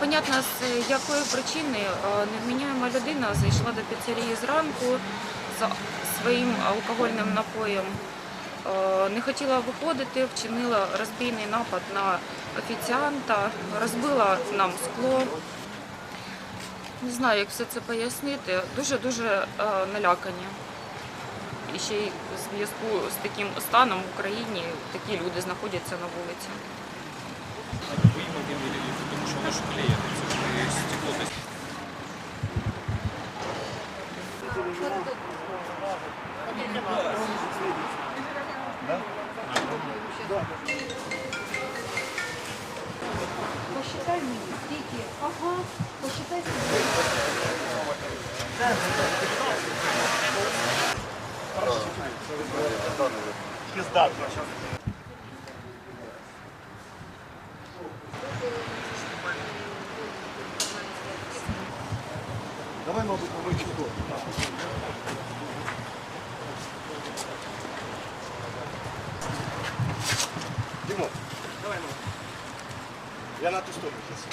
Непонятно з якої причини е, невміняема людина зайшла до піцерії зранку за своїм алкогольним напоєм. Е, Не хотіла виходити, вчинила розбійний напад на офіціанта, розбила нам скло. Не знаю, як все це пояснити. Дуже-дуже е, налякані. І ще й в зв'язку з таким станом в Україні такі люди знаходяться на вулиці. Вымогли или потому что оно же клеит, стекло. То есть Посчитай мені, скільки. Ага, посчитай скільки. Давай, мабуть, на тут. Димон, давай, мабуть. Я на ту сторону сейчас.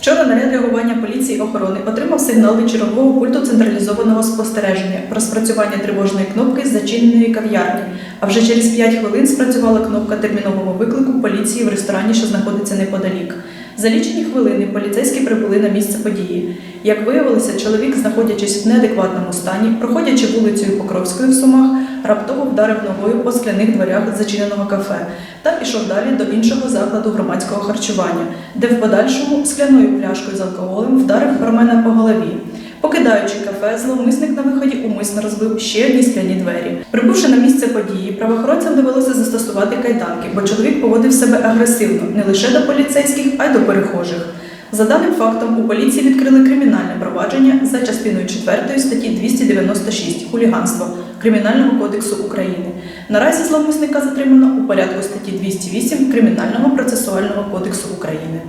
Вчора наряд реагування поліції охорони отримав сигнал від чергового пульту централізованого спостереження про спрацювання тривожної кнопки з зачиненої кав'ярні. А вже через 5 хвилин спрацювала кнопка термінового виклику поліції в ресторані, що знаходиться неподалік. За лічені хвилини поліцейські прибули на місце події. Як виявилося, чоловік, знаходячись в неадекватному стані, проходячи вулицею Покровською в Сумах, раптово вдарив ногою по скляних дверях зачиненого кафе та пішов далі до іншого закладу громадського харчування, де в подальшому скляною пляшкою з алкоголем вдарив бармена по голові. Покидаючи кафе, зловмисник на виході умисно розбив ще одні скляні двері. Прибувши на місце події, правоохоронцям довелося застосувати кайданки, бо чоловік поводив себе агресивно не лише до поліцейських, а й до перехожих. За даним фактом, у поліції відкрили кримінальне провадження за частиною 4 статті 296 хуліганство Кримінального кодексу України. Наразі зловмисника затримано у порядку статті 208 Кримінального процесуального кодексу України.